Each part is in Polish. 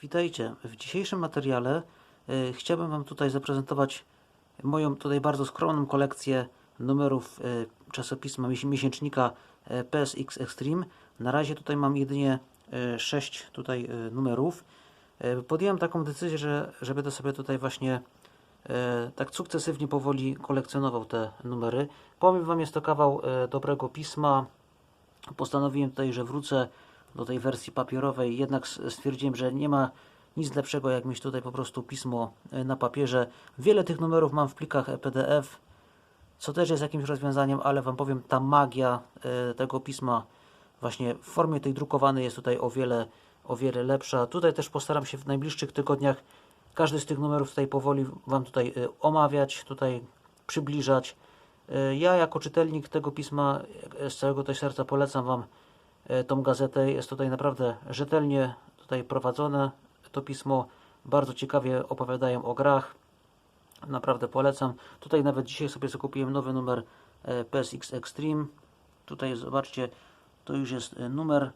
Witajcie. W dzisiejszym materiale y, chciałbym Wam tutaj zaprezentować moją tutaj bardzo skromną kolekcję numerów y, czasopisma miesi- miesięcznika y, PSX Extreme. Na razie tutaj mam jedynie 6 tutaj numerów. Podjąłem taką decyzję, że, że będę sobie tutaj właśnie e, tak sukcesywnie powoli kolekcjonował te numery. Powiem Wam, jest to kawał e, dobrego pisma. Postanowiłem tutaj, że wrócę do tej wersji papierowej, jednak stwierdziłem, że nie ma nic lepszego jak mieć tutaj po prostu pismo e, na papierze. Wiele tych numerów mam w plikach e PDF, co też jest jakimś rozwiązaniem, ale Wam powiem, ta magia e, tego pisma właśnie w formie tej drukowanej jest tutaj o wiele, o wiele lepsza. Tutaj też postaram się w najbliższych tygodniach każdy z tych numerów tutaj powoli Wam tutaj omawiać, tutaj przybliżać. Ja jako czytelnik tego pisma z całego tej serca polecam Wam tą gazetę. Jest tutaj naprawdę rzetelnie tutaj prowadzone to pismo. Bardzo ciekawie opowiadają o grach. Naprawdę polecam. Tutaj nawet dzisiaj sobie zakupiłem nowy numer e, PSX Extreme. Tutaj zobaczcie, to już jest e, numer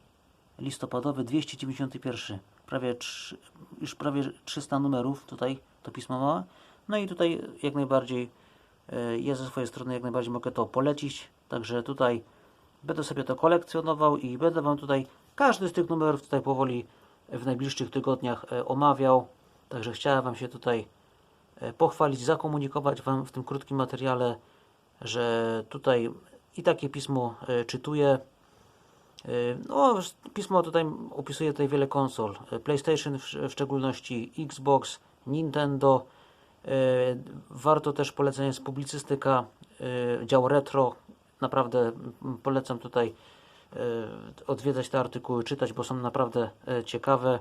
listopadowy 291. Prawie trz- już prawie 300 numerów tutaj to pismo ma. No i tutaj jak najbardziej e, ja ze swojej strony jak najbardziej mogę to polecić. Także tutaj będę sobie to kolekcjonował i będę Wam tutaj każdy z tych numerów tutaj powoli w najbliższych tygodniach e, omawiał. Także chciałem Wam się tutaj e, pochwalić, zakomunikować Wam w tym krótkim materiale, że tutaj i takie pismo e, czytuję. No, pismo tutaj opisuje tutaj wiele konsol. PlayStation w, sz- w szczególności, Xbox, Nintendo. Warto też polecenia jest publicystyka, dział retro. Naprawdę polecam tutaj e, odwiedzać te artykuły, czytać, bo są naprawdę e, ciekawe.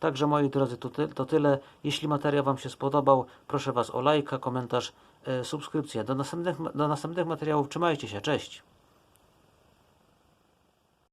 Także moi drodzy, to, ty, to tyle. Jeśli materiał Wam się spodobał, proszę Was o lajka, komentarz, e, subskrypcję. Do następnych, do następnych materiałów trzymajcie się, cześć!